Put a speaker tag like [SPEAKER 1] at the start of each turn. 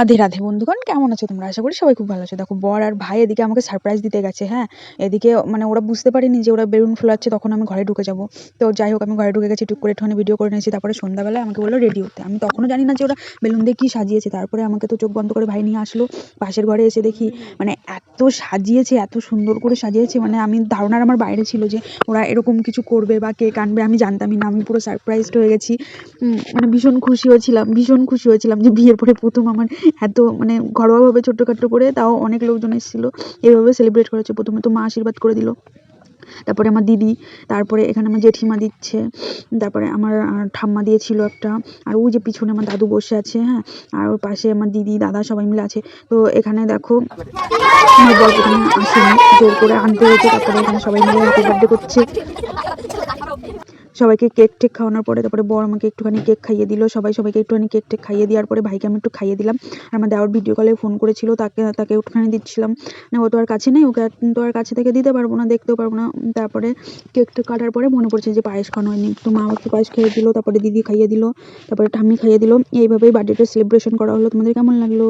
[SPEAKER 1] রাধে রাধে বন্ধুগণ, কেমন আছো তোমরা? আশা করি সবাই খুব ভালো আছো। দেখো, বর আর ভাই এদিকে আমাকে সারপ্রাইজ দিতে গেছে হ্যাঁ? এদিকে মানে ওরা বুঝতে পারেনি যে ওরা বেলুন ফোলাচ্ছে, তখন আমি ঘরে ঢুকে যাব। তো যাই হোক, আমি ঘরে ঢুকে গেছি, টুক করে একটুখানি ভিডিও করে নিয়েছি, তারপরে সন্ধ্যাবেলায় আমাকে বলল রেডি হতে। আমি তখনও জানি না যে ওরা বেলুন দিয়ে কী সাজিয়েছে। তারপরে আমাকে তো চোখ বন্ধ করে ভাই নিয়ে আসলো, পাশের ঘরে এসে দেখি মানে এত সাজিয়েছে, এত সুন্দর করে সাজিয়েছে মানে আমি ধারণার আমার বাইরে ছিল যে ওরা এরকম কিছু করবে বা কে কানবে, আমি জানতামই না। আমি পুরো সারপ্রাইজড হয়ে গেছি। মানে ভীষণ খুশি হয়েছিলাম ভীষণ খুশি হয়েছিলাম যে বিয়ের পরে প্রথম আমার এত মানে ঘরোয়াভাবে ছোট্টখাট্টো করে তাও অনেক লোকজন এসেছিল। এইভাবে সেলিব্রেট করেছে। প্রথমে তো মা আশীর্বাদ করে দিল। তারপরে আমার দিদি, তারপরে এখানে আমার জেঠিমা দিচ্ছে, তারপরে আমার ঠাম্মা দিয়েছিল একটা। আর ওই যে পিছনে আমার দাদু বসে আছে হ্যাঁ? আর ওর পাশে আমার দিদি, দাদা সবাই মিলে আছে। তো এখানে দেখো, আমার আসেনি, জোর করে আনতে হয়েছে, তারপরে এখানে সবাই মিলে হ্যাপি বার্থডে করছে। সবাইকে কেক টেক খাওয়ানোর পরে তারপরে বর আমাকে একটুখানি কেক খাইয়ে দিল। সবাই সবাইকে একটুখানি কেক টেক খাইয়ে দেওয়ার পরে ভাইকে আমি একটু খাইয়ে দিলাম। আর আমার দেওয়ার ভিডিও কলে ফোন করেছিল, তাকে তাকে একটুখানি দিচ্ছিলাম। না, ও তো আর কাছে নেই, ওকে তো আর কাছে থেকে দিতে পারব না, দেখতেও পারব না। তারপরে কেকটা কাটার পরে মনে পড়ছে যে পায়েস খাওয়ানো হয়নি। তো মা একটু পায়েস খাইয়ে দিল, তারপরে দিদি খাইয়ে দিল, তারপরে ঠাম্মি খাইয়ে দিল। এইভাবেই বার্থডেটা সেলিব্রেশন করা হলো। তোমাদের কেমন লাগল?